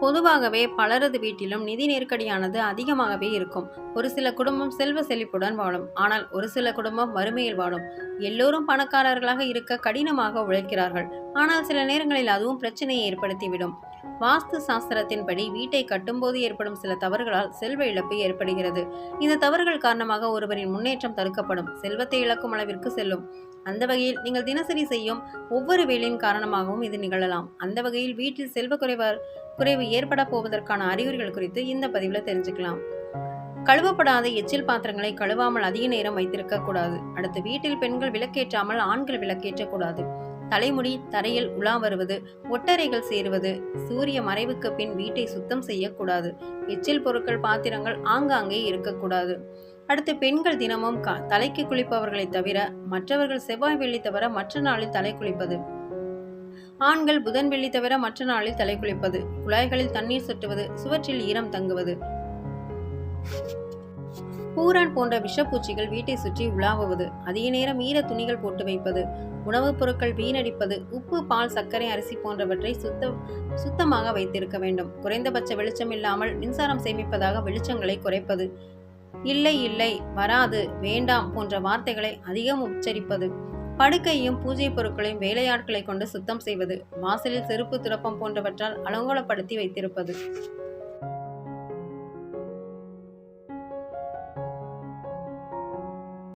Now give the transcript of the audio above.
பொதுவாகவே பலரது வீட்டிலும் நிதி நெருக்கடியானது அதிகமாகவே இருக்கும். ஒரு சில குடும்பம் செல்வ செழிப்புடன் வாழும். ஆனால் ஒரு சில குடும்பம் வறுமையில் வாழும். எல்லோரும் பணக்காரர்களாக இருக்க கடினமாக உழைக்கிறார்கள். ஆனால் சில நேரங்களில் அதுவும் பிரச்சனையை ஏற்படுத்திவிடும். வாஸ்து சாஸ்திரத்தின்படி வீட்டை கட்டும்போது ஏற்படும் சில தவறுகளால் செல்வ இழப்பு ஏற்படுகிறது. இந்த தவறுகள் காரணமாக ஒருவரின் முன்னேற்றம் தடுக்கப்படும். செல்வத்தை இழக்கும் அளவிற்கு செல்லும். அந்த வகையில் நீங்கள் தினசரி செய்யும் ஒவ்வொரு வேலையின் காரணமாகவும் இது நிகழலாம். அந்த வகையில் வீட்டில் செல்வ குறைவா குறைவு ஏற்பட போவதற்கான அறிகுறிகள் குறித்து இந்த பதிவில் தெரிஞ்சுக்கலாம். கழுவப்படாத எச்சில் பாத்திரங்களை கழுவாமல் அதிக நேரம் வைத்திருக்க கூடாது. அடுத்து வீட்டில் பெண்கள் விளக்கேற்றாமல் ஆண்கள் விளக்கேற்றக்கூடாது தலைமுடி தரையில் உலா வருவது ஒட்டறைகள் சேருவது. சூரிய மறைவுக்கு பின் வீட்டை சுத்தம் செய்யக்கூடாது. எச்சில் பொருட்கள் பாத்திரங்கள் ஆங்காங்கே இருக்கக்கூடாது. அடுத்து பெண்கள் தினமும் க- தலைக்கு குளிப்பவர்களை தவிர மற்றவர்கள் செவ்வாய் வெள்ளி தவிர மற்ற நாளில் தலை குளிப்பது. ஆண்கள் புதன் வெள்ளி தவிர மற்ற நாளில் தலை குளிப்பது. குழாய்களில் தண்ணீர் சொட்டுவது சுவற்றில் ஈரம் தங்குவது. பூரான் போன்ற விஷப்பூச்சிகள் வீட்டை சுற்றி உலாவுவது. அதிக நேரம் ஈர துணிகள் போட்டு வைப்பது. உணவுப் பொருட்கள் வீணடிப்பது. உப்பு பால் சர்க்கரை அரிசி போன்றவற்றை சுத்த சுத்தமாக வைத்திருக்க வேண்டும். குறைந்தபட்ச வெளிச்சம் இல்லாமல் மின்சாரம் சேமிப்பதாக வெளிச்சங்களை குறைப்பது. இல்லை இல்லை வராது வேண்டாம் போன்ற வார்த்தைகளை அதிகம் உச்சரிப்பது. படுக்கையும் பூஜை பொருட்களையும் வேலையாட்களை கொண்டு சுத்தம் செய்வது. வாசலில் செருப்பு துரப்பம் போன்றவற்றால் அலங்கோலப்படுத்தி வைத்திருப்பது.